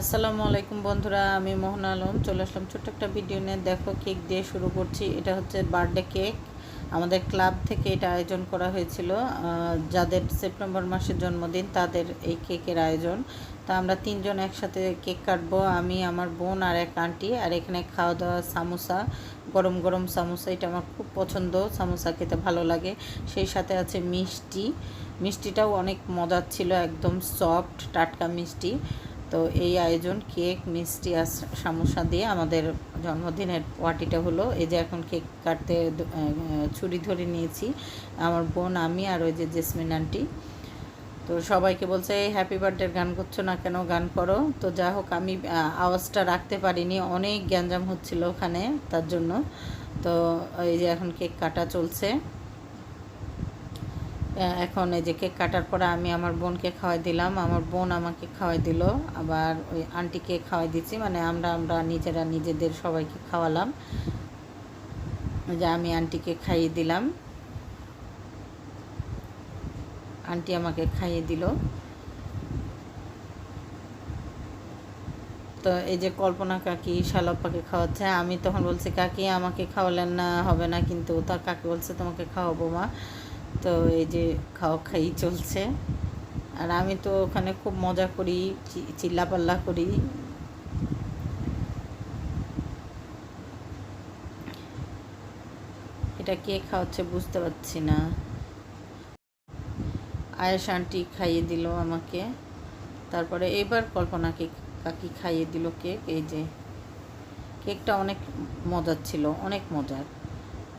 আসসালামু আলাইকুম বন্ধুরা, আমি মোহন আলম। চলে আসলাম ছোট্ট একটা ভিডিও নিয়ে। দেখো, কেক দিয়ে শুরু করছি। এটা হচ্ছে বার্থডে কেক। আমাদের ক্লাব থেকে এটা আয়োজন করা হয়েছিল। যাদের সেপ্টেম্বর মাসের জন্মদিন, তাদের এই কেকের আয়োজন। তা আমরা তিনজন একসাথে কেক কাটবো। আমি, আমার বোন আর এক আন্টি। আর এখানে খাওয়া দাওয়া সামোসা, গরম গরম সামোসা। এটা আমার খুব পছন্দ। সামোসা খেতে ভালো লাগে। সেই সাথে আছে মিষ্টি। মিষ্টিটাও অনেক মজার ছিল। একদম সফট টাটকা মিষ্টি। তো এই আয়োজন কেক, মিষ্টি আর সামোসা দিয়ে আমাদের জন্মদিনের পার্টিটা হলো। এই যে এখন কেক কাটতে ছুরি ধরে নিয়েছি। আমার বোন, আমি আর ওই যে জেসমিন আন্টি। তো সবাইকে বলছে, এই হ্যাপি বার্থডে গান করছ না কেন? গান করো। তো যা হোক, আমি আওয়াজটা রাখতে পারিনি। অনেক গ্যাঞ্জাম হচ্ছিল ওখানে, তার জন্য। তো এই যে এখন কেক কাটা চলছে। এখন এই যে কেক কাটার পরে আমি আমার বোনকে খাওয়াই দিলাম। আমার বোন আমাকে খাওয়াই দিল। আবার ওই আন্টিকে খাওয়াই দিচ্ছি। মানে আমরা আমরা নিজেরা নিজেদের সবাইকে খাওয়ালাম। যে আমি আন্টিকে খাইয়ে দিলাম। আন্টি আমাকে খাইয়ে দিল। তো এই যে কল্পনা কাকি শালপ্পাকে খাওয়াচ্ছে। আমি তখন বলছি, কাকি আমাকে খাওয়ালেন না, হবে না, কিন্তু তার কাকি বলছে, তোমাকে খাওয়াবো মা। তো এই যে খাওয়া খাই চলছে। আর আমি তো ওখানে খুব মজা করি চিল্লাপাল্লা করি। এটা কে খাওয়াচ্ছে বুঝতে পারছি না। আয়েশ আন্টি খাইয়ে দিল আমাকে। তারপরে এবার কল্পনাকে কাকি খাইয়ে দিল কেক, এই যে। কেকটা অনেক মজার ছিল, অনেক মজার।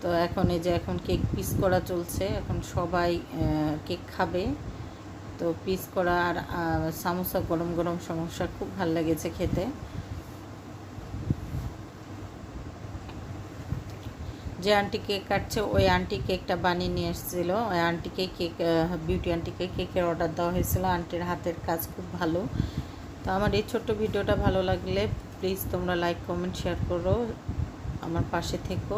তো এখন এই যে এখন কেক পিস করা চলছে, এখন সবাই কেক খাবে। তো পিস করা আর সামোসা, গরম গরম সমস্যা খুব ভালো লেগেছে খেতে। যে আন্টি কেক কাটছে, ওই আন্টি কেকটা বানিয়ে নিয়ে এসেছিল। ওই আন্টিকে কেক বিউটি আন্টিকে কেকের অর্ডার দেওয়া হয়েছিল। আন্টির হাতের কাজ খুব ভালো। তো আমার এই ছোট্ট ভিডিওটা ভালো লাগলে প্লিজ তোমরা লাইক কমেন্ট শেয়ার করো। আমার পাশে থেকো।